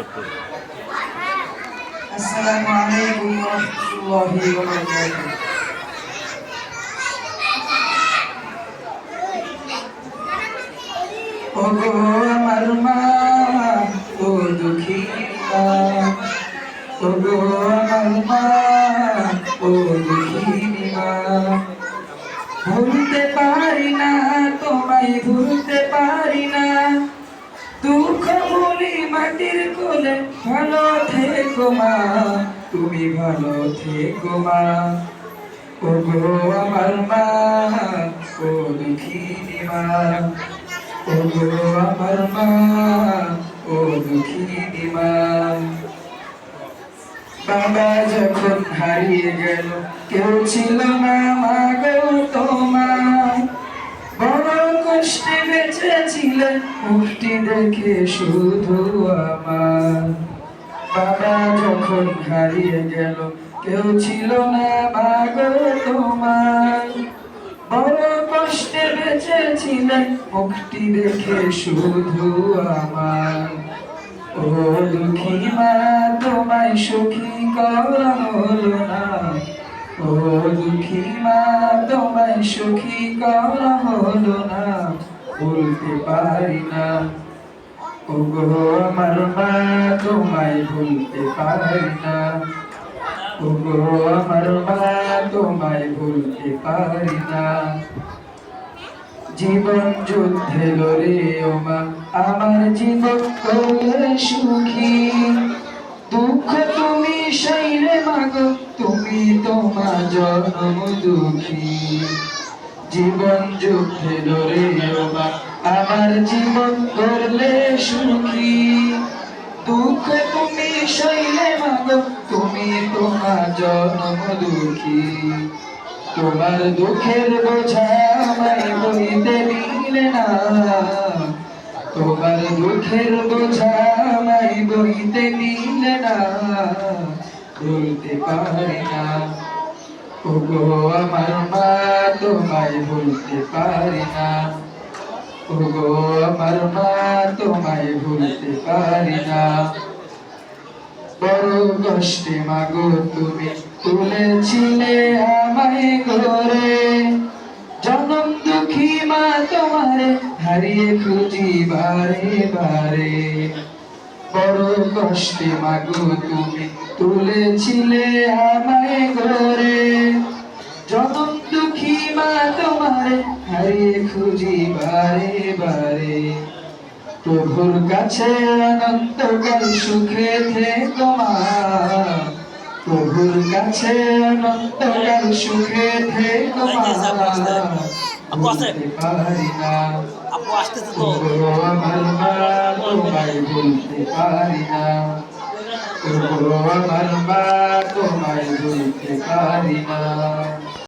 সত্তর আসসালামু ও দুঃখী মা। ওগো আমার ও দুঃখী মা। ভুলতে পারি না ভালো থেকো মা, তুমি ভালো থেকো মা। ও গো আমার মা, ও দুঃখিনী মা। ও গো আমার মা, ও দুঃখিনী মা। বাবা যখন হারিয়ে গেল, কেউ ছিল না মা গো, তোমার বড় কষ্টে বেঁচেছিলে মুক্তি দেখে শুধু আমার। বাবা যখন হারিয়ে গেল, কেউ ছিল না মা গো তোমার। বড় কষ্টে বেঁচেছিলে মুক্তি দেখে শুধু আমার। ও দুঃখী মা, তোমায় সুখী করা হলো না। ও দুঃখী মা তোমায় সুখী করা হলো না বলতে পারি না। ও গো আমার মা তোমায় ভুলতে পারি না। ও গো আমার মা তোমায় ভুলতে পারি না। জীবন যুদ্ধে লড়ে ও মা আমার জীবন সুখী? দুঃখ শৈলে মাগো, তুমি তোমার জন্ম দুঃখী। জীবন যুদ্ধে মা আমার জীবন করলে সুখী। দুঃখ তুমি শৈলে মাগো, তুমি তোমার জন্ম দুঃখী। তোমার দুঃখের বোঝা আমায় বইতে দিলে না। তোমার দুঃখের বোঝা আমায় বইতে দিলে না, বলতে পারি না। ওগো, আমার মা তোমায় বলতে পারি না। ওগো, আমার মা তোমায় ভুলতে পারি না। বড় কষ্টে মাগো, তুমি তুলেছিলে আমায় ঘরে। হারিয়ে খুঁজি বারে বারে। বড় কষ্টে মাগো তুমি তুলেছিলে আমায় ঘরে। জনম দুঃখী মা তোমারে হারিয়ে খুঁজি বারে বারে। প্রভুর কাছে অনন্তকাল সুখে থেকো মা। প্রভুর কাছে অনন্তকাল সুখে থেকো মা। আপু আছে? আপু আসতেছে তো তোমায় বলতে পারি না